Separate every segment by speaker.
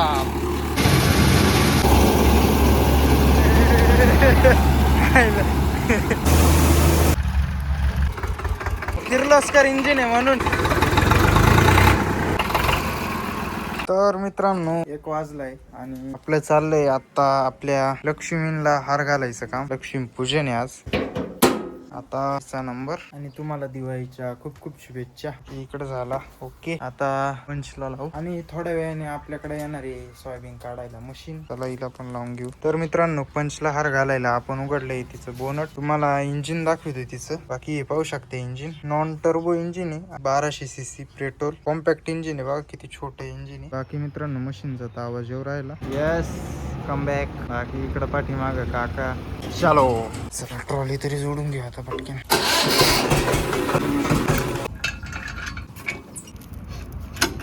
Speaker 1: Stop Kirloskar engine आहे म्हणून. तर मित्रांनो एक वाजलाय आणि आपलं चाललंय आता आपल्या लक्ष्मीला हार घालायचं काम. लक्ष्मी पूजन आहे आज. आता नंबर आणि तुम्हाला दिवाळीच्या खूप खूप शुभेच्छा. इकडे झाला. ओके. आता पंचला लावू. आणि थोड्या वेळाने आपल्याकडे येणार आहे सोयाबीन काढायला मशीन त्याला हिला पण लावून घेऊ. तर मित्रांनो पंचला हार घालायला आपण उघडलंय तिचं बोनट. तुम्हाला इंजिन दाखवतोय तिचं. बाकी हे पाहू शकते इंजिन नॉन टर्बो इंजिन आहे. बाराशे C C petrol compact engine आहे बघा किती छोटं इंजिन आहे. बाकी मित्रांनो मशीनचा तर आवाज येऊ राहिला. येस कम बॅक बाकी इकडं पाठीमाग काका. चलो. चला ट्रॉली तरी जोडून घेऊ आता. पटकन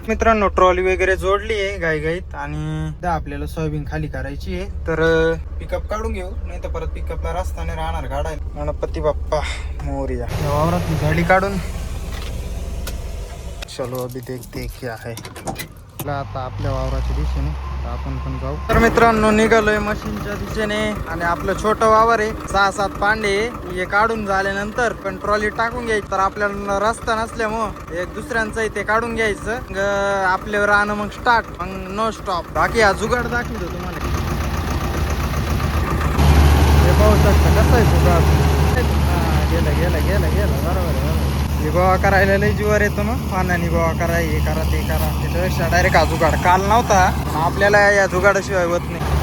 Speaker 1: मित्रांनो ट्रॉली वगैरे जोडली आहे गाई गाईत आणि आपल्याला सोयाबीन खाली करायची आहे. तर पिकअप काढून घेऊ नाही तर परत पिकअपला रस्त्याने राहणार गाडायला गणपती बाप्पा मोर्या. वावरात गाडी काढून. चलो अभी देख क्या है. आता आपल्या वावराच्या दिशेने. आता आपण पण जाऊ. तर मित्रांनो निघालोय मशीनच्या दिशेने आणि आपलं छोटं वावर आहे सहा सात पांडे हे काढून झाल्यानंतर पण ट्रॉली टाकून घ्यायची. तर आपल्याला रस्ता नसल्यामुळं एक दुसऱ्यांचं ते काढून घ्यायचं. मग राहणं मग स्टार्ट मग नो स्टॉप बाकी हा जुगाड दाखवतो तुम्हाला. हे पाहू शकता कसं आहे जुगाड? हा, गेलं गेलं गेलं गेलं. बरोबर आहे, हे गोवा करायला लय जीवर येतो ना. पाण्याने गोवा करा हे करा ते करा. त्याच्यापेक्षा डायरेक्ट हा जुगाड. काल नव्हता आपल्याला या जुगाडाशिवाय होत नाही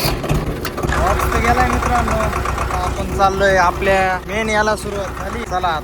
Speaker 1: वाजत गेलाय मित्रांनो आता आपण चाललोय आपल्या मेन याला सुरुवात झाली. चला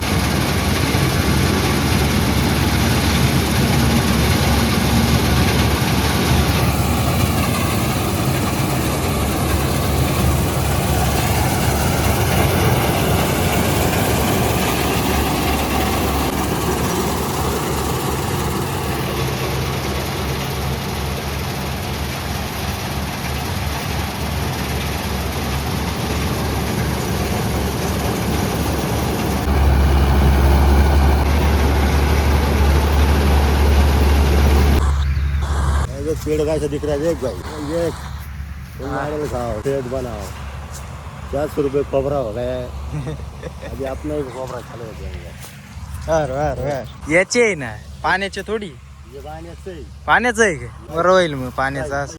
Speaker 2: पेड़ कैसे दिख रहा है देख भाई। ये तुम मॉडल खाओ पेट बनाओ। चार सौ रुपये कोबरा हो गया अभी अपना ही कोबरा खा जाएंगे।
Speaker 1: याची आहे ना पाण्याची थोडी।
Speaker 2: ये बाने से ही।
Speaker 1: पाण्याचं आहे का? बरं होईल मग पाण्याचं असं.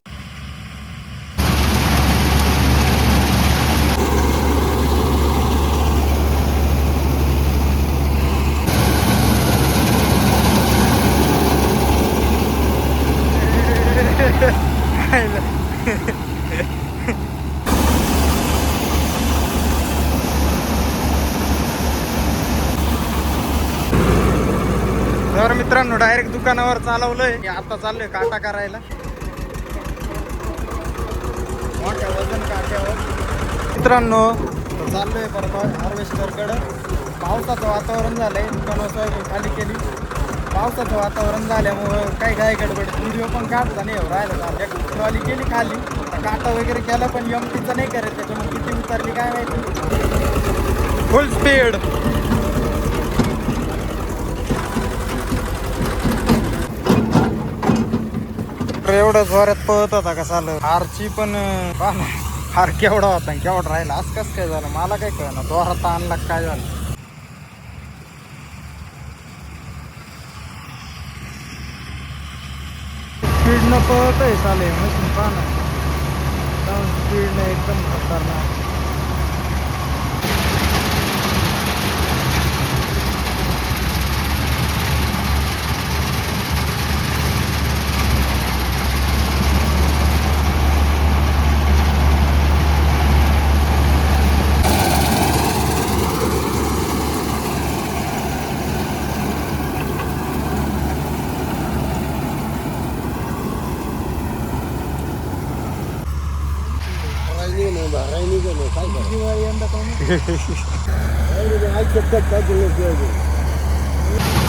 Speaker 1: तर मित्रांनो डायरेक्ट दुकानावर चालवलंय. आता चाललोय काटा करायला. मोठ्या वजन काट्यावर. मित्रांनो चाललोय परत हार्वेस्टरकडे. पावसाचं वातावरण झालंय. दुकानावर सोयाबीन खाली केली. पावसाचं वातावरण झाल्यामुळं काही काय गडबड व्हिडिओ पण काढता नाही राहिला. राहिलं ट्रॉली केली खाली. काटा वगैरे केला पण यमटीचं नाही करत. त्याच्यामुळे किती उतरली काय माहिती. फुल स्पीड तर एवढं जोरात पळत होता का चालत? हारची पण अं, हार केवढा होता केवढा राहिला. आज कसं काय झालं? मला काय कळलं जोरात आणला काय झालं? स्पीडनं पळत आहे चालेल मशीन पहा ना. स्पीडनं एकदम खतरनाक.
Speaker 2: Ai, que tem que estar
Speaker 1: de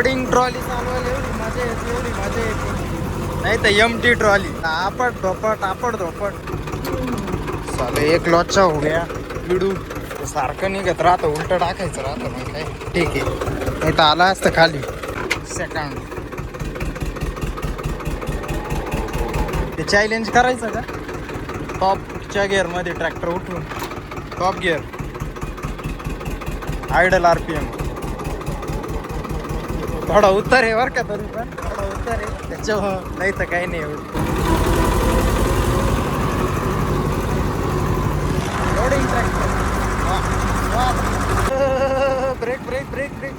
Speaker 1: loading trolley चालवायला एवढी मजा येते एवढी मजा येते. नाही तर एम टी ट्रॉली आपट धोपट आपट धोपट. चालेल एक लॉचा हो गया विडू सारखं निघत राहतं उलट टाकायचं राहतं मग काय? ठीक आहे. नाही तर आला असतं खाली. सेकंड ते चॅलेंज करायचं का? टॉपच्या गिअरमध्ये ट्रॅक्टर उठून. Top gear idle R P M थोडा उत्तर आहे बरं का तरी पण. थोडा उत्तर आहे. त्याच्या नाही तर काही नाही एवढं brake brake brake brake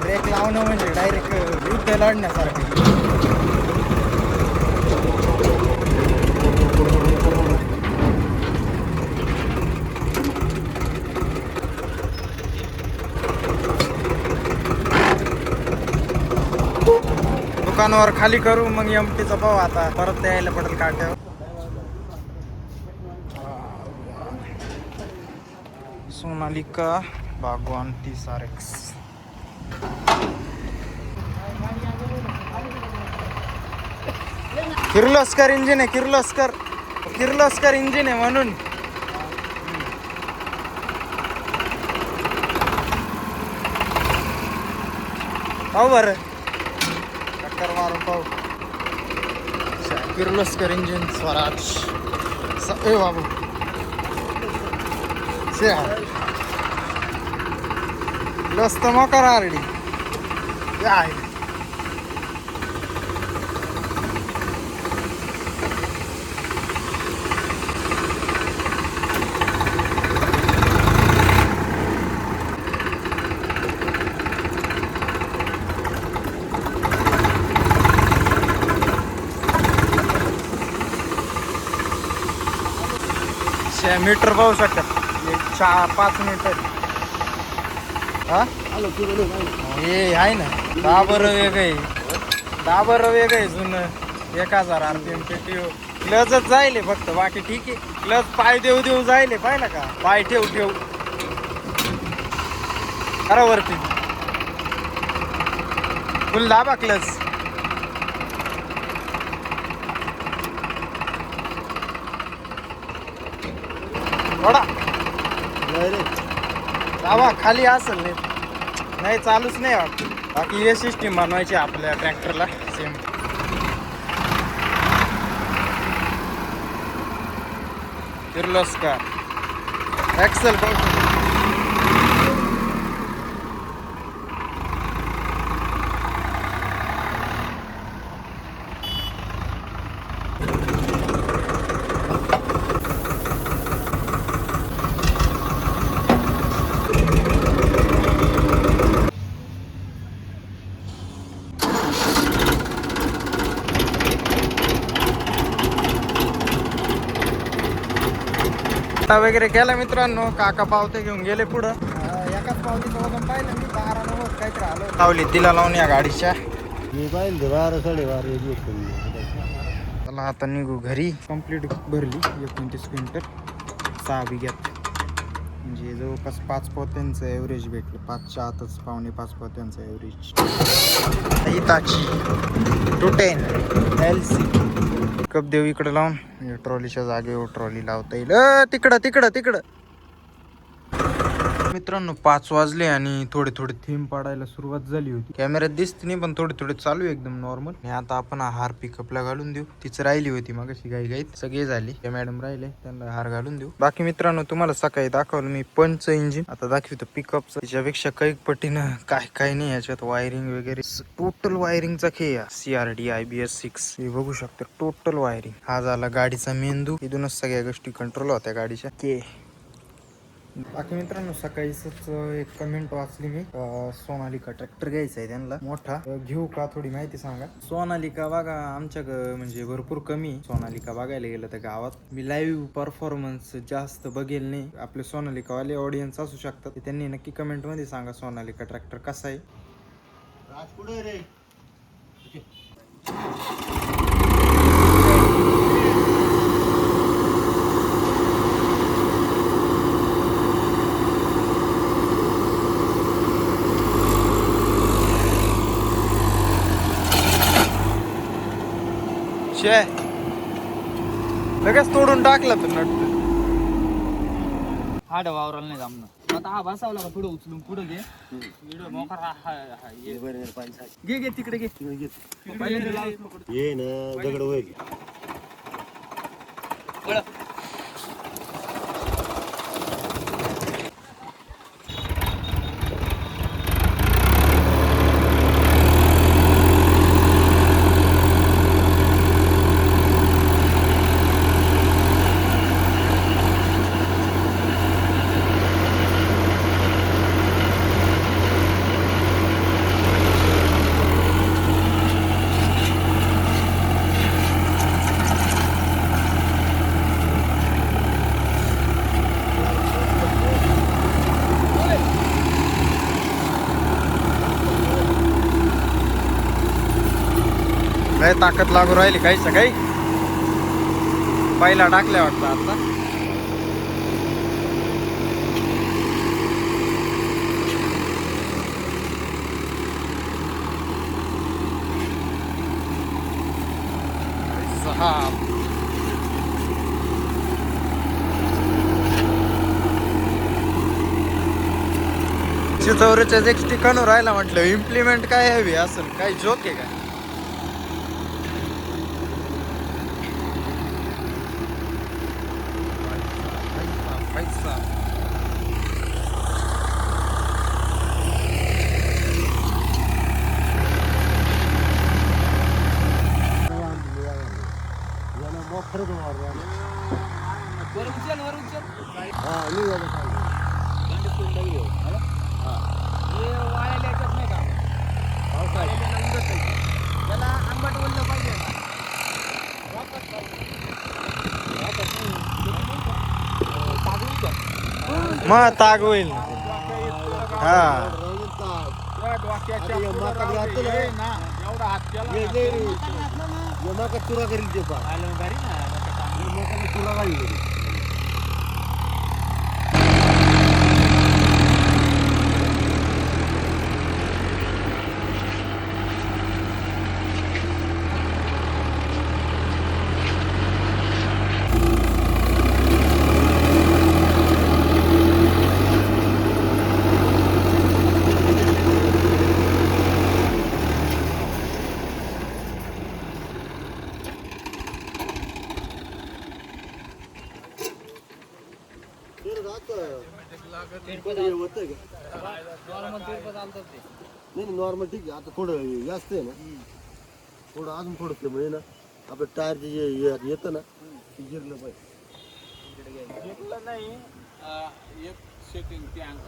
Speaker 1: brake लावणं म्हणजे डायरेक्ट युद्ध लढण्यासारखं. जनावर खाली करू मग एम एमटीचा पाहू आता. परत यायला पडेल काट्यावर. Sonalika Bagban T R X Kirloskar engine आहे किर्लोस्कर. किर्लोस्कर इंजिन आहे म्हणून. पाहू बरं. टक्कर मारून पाहू अच्छा, किर्लोस्कर इंजिन स्वराज स- ए बाबू से लस तर मोकार आरडी आहे काय मीटर पाहू शकतात एक चार पाच मीटर. हा? हे आहे ना. दाबर बरं वेगळं आहे. वेगळं आहे जुनं. एक हजार आर पी एम पेटी क्लचच जायले फक्त. बाकी ठीक आहे. क्लच पाय देऊ देऊ जायले. पाहिलं का? पाय ठेव ठेव. करा वरती. फुल दाबा क्लच. थोडा
Speaker 2: नाही रे.
Speaker 1: खाली असेल नाही नाही चालूच नाही वाटत बाकी हे सिस्टीम बनवायची आपल्या ट्रॅक्टरला सेम किर्लोस्कर एक्सेल आता वगैरे केला मित्रांनो. काका पावते घेऊन गेले पुढं. एकाच पावतीचं वजन पाहिलं मी बारा नव्वद काहीतरी आलं लावली तिला लावून या गाडीच्या.
Speaker 2: मी पाहिलं बारा साडेबारा एक.
Speaker 1: चला आता निघू घरी. कंप्लीट भरली एकोणतीस क्विंटल. सहा बिघ्यात म्हणजे जवळपास पाच पोत्यांचं ॲव्हरेज भेटलं. पाचच्या आतच पावणे पाच पोत्यांचं average Hitachi. Two ten L C cup देऊ इकडं लावून. ट्रॉलीच्या जागेवर ट्रॉली लावता येईल. तिकडं तिकडं तिकडं. मित्रांनो पाच वाजले आणि थोडे थोडे थीम पाडायला सुरुवात झाली होती. कॅमेऱ्यात दिसते नाही पण थोडे थोडे चालू आहे एकदम नॉर्मल आणि आता आपण हार पिकअपला घालून देऊ. तीच राहिली होती मग अशी गाई गाईत सगळे झाली. त्या मॅडम राहिले. त्यांना हार घालून देऊ. बाकी मित्रांनो तुम्हाला सकाळी दाखवलं मी पंच इंजिन आता दाखवतो पिकअपचं त्याच्यापेक्षा काही पटीनं काय काय नाही याच्यात. वायरिंग वगैरे. टोटल वायरिंगचा खेळ C R D I B S six हे बघू शकतो. टोटल वायरिंग हा झाला गाडीचा मेंदू. इथूनच सगळ्या गोष्टी कंट्रोल होत्या गाडीच्या. के बाकी मित्रांनो सकाळीच एक कमेंट वाचली मी. सोनालिका ट्रॅक्टर घ्यायचा आहे त्यांना. मोठा. घेऊ का थोडी माहिती सांगा? सोनालिका बघा आमच्या म्हणजे भरपूर कमी. सोनालिका बघायला गेलं तर गावात. मी लाईव्ह परफॉर्मन्स जास्त बघेल नाही. आपले सोनालिकावाले ऑडियन्स असू शकतात. त्यांनी नक्की कमेंटमध्ये सांगा सोनालिका ट्रॅक्टर कसा आहे.
Speaker 2: राज कुठे रे?
Speaker 1: शे. लगेच तोडून टाकला तर नट
Speaker 3: हा डबा वावराला नाही जमणार. आता हा बसावला का पुढे उचलून पुढे घे. व्हिडिओ मोकार हा हा हा ये. घे घे तिकडे घे.
Speaker 2: ये ना दगड होईल
Speaker 3: वळ.
Speaker 1: लय ताकद लागू राहिली काही सकाळी. पहिला टाकल्या वाटतं आता. सहा. चौऱ्याच्या एक ठिकाणून राहिला म्हटलं इम्प्लिमेंट काय हवी असेल काही जोक आहे काय पैसा
Speaker 2: याला मग खरंच मारणार ना.
Speaker 3: वर उचल वर उचल
Speaker 2: हा मी याला सांगतो.
Speaker 3: हे वाळायला याच्यात नाही का वाळलेल्याला उडत नाही. त्याला आंबट वल्ल पाहिजे ना. वापस पाहिजे. वापस नाही. त्याची नाही का? अं, तागडी का?
Speaker 1: मग ताग होईल हा
Speaker 2: रवींद्र साहेब. आता या माकात घातलं ना. ये ले रे. या माकात तुरा करील ते पा
Speaker 3: आलं भारी ना. आता चांगलं.
Speaker 2: माकात तुरा घालील रे. तर राहतं. हे होतंय का?
Speaker 3: नॉर्मल तिरपं चालतात ते.
Speaker 2: नाही नाही नॉर्मल ठीक आहे आता थोडं जास्त आहे ना. थोडं अजून थोडं ते म्हणजे ना. आपलं टायरचे जे हे येतं ना ते जिरलं पाहिजे.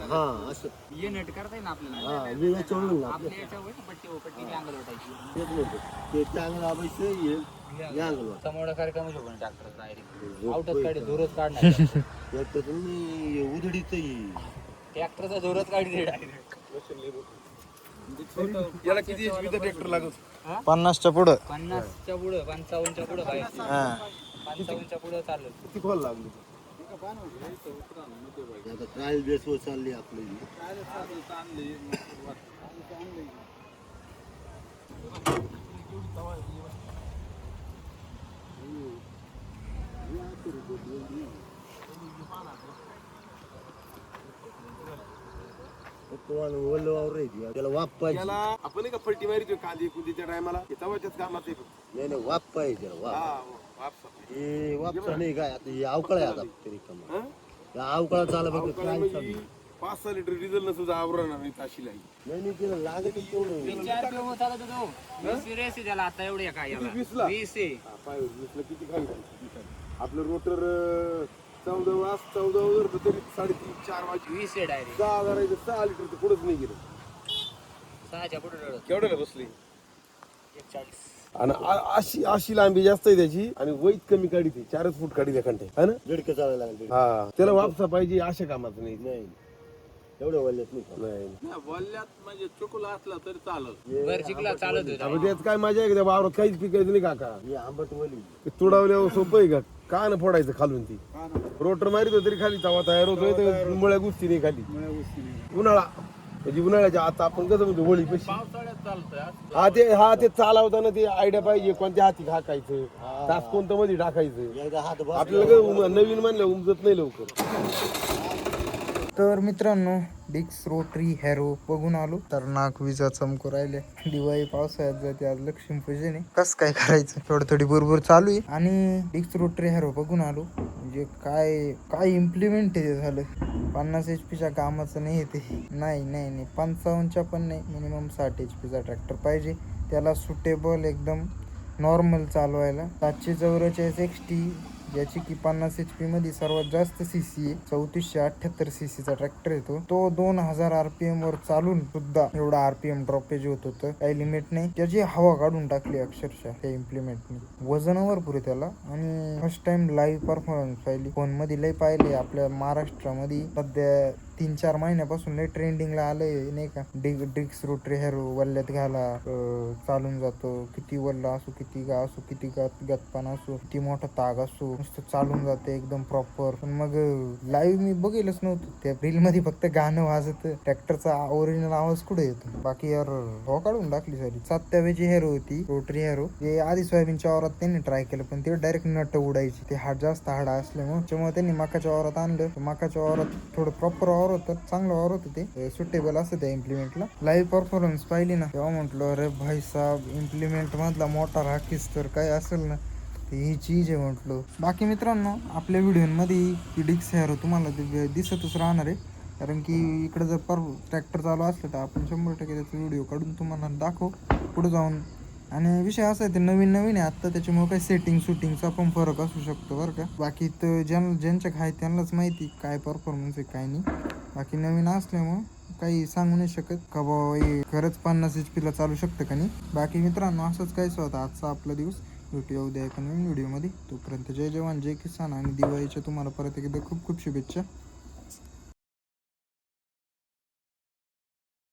Speaker 2: हा असं.
Speaker 3: हे नट करता येईल ना आपल्याला.
Speaker 2: हा हे याच्यावर होईल ना आपलं
Speaker 3: आपल्या याच्यावर पट्टी पट्टीने अंगल वाटायची.
Speaker 2: तेच नाही ते. चांगलं दाबायचं हे अंगल
Speaker 3: समोर कार्यक्रम डायरेक्ट आउटच. काढी काढणार
Speaker 2: तुम्ही उधडीचं हे
Speaker 3: ट्रॅक्टरचा धुरच काढी डायरेक्ट
Speaker 4: याला किती एचपी ट्रॅक्टर लागत
Speaker 1: पन्नासच्या पुढं.
Speaker 3: पन्नासच्या पुढं पंचावन्नच्या पुढं पाहिजे
Speaker 1: हा.
Speaker 3: पंचावन्नच्या पुढं चालेल.
Speaker 2: किती खोल लागली? आता ट्रायल बेसवर चालली आपली. तुम्हाला ओलं वावर आहे त्याला वाप पाहिजे
Speaker 4: त्याला आपण नाही का फलटी मारितो कांदे कुंदीच्या टायमाला? तवाच्याच कामात आहे फक्त.
Speaker 2: नाही नाही वाप पाहिजे त्याला वाप
Speaker 4: हा, हो, वापसा.
Speaker 2: हे वापसा नाही काय आता हे अवकाळ आहे आता तरी कमा
Speaker 4: हं?
Speaker 2: या अवकाळात चालला बघ
Speaker 4: अवकाळी
Speaker 2: काय चालू
Speaker 4: म्हणजे पाच सहा लिटर डिझेल न सुद्धा आवरणार नाही ताशीला
Speaker 2: नाही नाही तिला लागत तेवढं.
Speaker 3: किलो आहे त्याला आता एवढे काय याला
Speaker 4: वीसला?
Speaker 3: वीस आहे.
Speaker 4: हा, पाय किती खाली आपलं रोटर चौदा वाज चौदा होतं तरी साडेतीन चार वाजता
Speaker 3: वीस आहे डायरेक्ट
Speaker 4: सहा हजाराचं सहा लिटर तर पुढंच नाही गेलं.
Speaker 3: सहाच्या पुढे रडत
Speaker 4: केवढ्याला बसली?
Speaker 3: एक चाळीस
Speaker 4: आणि आ- अशी अशी लांबी जास्त आहे त्याची आणि वैत कमी काढी ती. चारच फूट काढी त्या खंडे. है ना?
Speaker 2: दीडकं चालायला लागलं
Speaker 4: हा. त्याला वापसा पाहिजे अशा कामाचं नाही.
Speaker 2: नाही. एवढं वल्ल्यात नाही का?
Speaker 4: नाही.
Speaker 5: बोलल्यात म्हणजे चुकला असला तरी चालत.
Speaker 3: बर चिकला चालत होता
Speaker 4: त्यात काय मजा आहे का त्या वावरात काहीच पिकायचं नाही काका.
Speaker 2: हे आंबट वली
Speaker 4: ते तुडावल्यावर सोपं आहे का? का न फोडायचं खालून ती. रोटर मारित तरी खाली तवा तयार होतोय तर मुळ्या गोष्टी नाही खाली. उन्हाळा. म्हणजे उन्हाळ्याच्या आता आपण कसं म्हणतो होळी
Speaker 5: पावसाळ्यात चालतंय
Speaker 4: हा ते हा ते चालवताना ते आयडिया पाहिजे कोणत्या हाती हाकायचं तास कोणतं मध्ये टाकायचं.
Speaker 2: एकदा हात बस.
Speaker 4: आपल्याला काय उम- नवीन म्हणलं उमजत नाही लवकर.
Speaker 1: तर मित्रांनो डिक्स रोटरी हॅरो बघून आलो. तर नाक विजा चमकू राहिले. दिवाळी पावसाळ्यात जाते आज लक्ष्मीपूजन आहे. कस काय करायचं? थोडं थोडी बरोबर चालू आहे. आणि डिक्स रोटरी हॅरो बघून आलो. म्हणजे काय काय इम्प्लिमेंट आहे ते झालं? पन्नास एच पीच्या कामाचं नाही ते. नाही नाही नाही. पंचावन्नच्या पण नाही. मिनिमम साठ एच पीचा ट्रॅक्टर पाहिजे. त्याला सुटेबल एकदम नॉर्मल चालवायला. सातशे चौवेचाळीस एक्स टी ज्याची की पन्नास एच पी मध्ये सर्वात जास्त सी सी आहे. चौतीसशे अठ्याहत्तर सी सीचा ट्रॅक्टर येतो. तो दोन हजार आरपीएम वर चालून सुद्धा एवढा आरपीएम ड्रॉपेज होत होतं. काही लिमिट नाही. त्याची हवा काढून टाकली अक्षरशः त्या इम्प्लिमेंटने वजनावर पुरे त्याला. आणि फर्स्ट टाइम लाईव्ह परफॉर्मन्स पाहिली. फोनमध्ये लय पाहिले. आपल्या महाराष्ट्रामध्ये सध्या तीन चार महिन्यापासून लय ट्रेंडिंगला आलंय नाही का? डिग डिक्स रोटरी हेरो वल्ल्यात घाला चालून जातो. किती वल्ला असो किती गा असो किती गत गतपान असो किती मोठा ताग असो नुसतं चालून जाते एकदम प्रॉपर पण मग लाईव्ह मी बघेलच नव्हतं. त्या रील मध्ये फक्त गाणं वाजत. ट्रॅक्टरचा ओरिजिनल आवाज कुठे येतो? बाकी यार हो काढून टाकली सारी सातव्याची हेरो होती रोटरी हेरो हे आधी सोयाबीनच्या वावरात त्यांनी ट्राय केलं पण ते डायरेक्ट नट उडायची. ते हाड जास्त हाडा असल्यामुळे त्यामुळे त्यांनी मकाच्या वावरात आणलं. मकाच्या वावरात थोडं प्रॉपर वावर होतं चांगलं वावर होतं ते. सुटेबल असतं त्या इम्प्लिमेंटला लाईव्ह परफॉर्मन्स पाहिली ना तेव्हा म्हटलं अरे भाई साहेब इम्प्लिमेंट मधला मोठा राखीस तर काय असेल ना? ही चीज आहे म्हटलं. बाकी मित्रांनो आपल्या व्हिडिओमध्ये डिक्स हेअर तुम्हाला दिसतच राहणार आहे. कारण की इकडं जर पर ट्रॅक्टर चालू असलं तर आपण शंभर टक्के त्याचा व्हिडिओ काढून तुम्हाला दाखवू. पुढे जाऊन आणि विषय असा आहे ते नवीन नवीन आहे. आत्ता त्याच्यामुळे काही सेटिंग शूटिंगचा पण फरक असू शकतो बरं का. बाकी तर ज्यां ज्यांच्या आहे त्यांनाच माहिती काय परफॉर्मन्स आहे काय नाही. बाकी नवीन असल्यामुळं काही सांगू नाही शकत. का बाबा हे खरंच पन्नास एच पीला चालू शकतं का नाही? बाकी मित्रांनो असंच काहीच होता आजचा आपला दिवस. भेटूया उद्या एका नवीन व्हिडिओमध्ये तोपर्यंत जय जवान जय किसान आणि दिवाळीच्या तुम्हाला परत एकदा खूप खूप शुभेच्छा.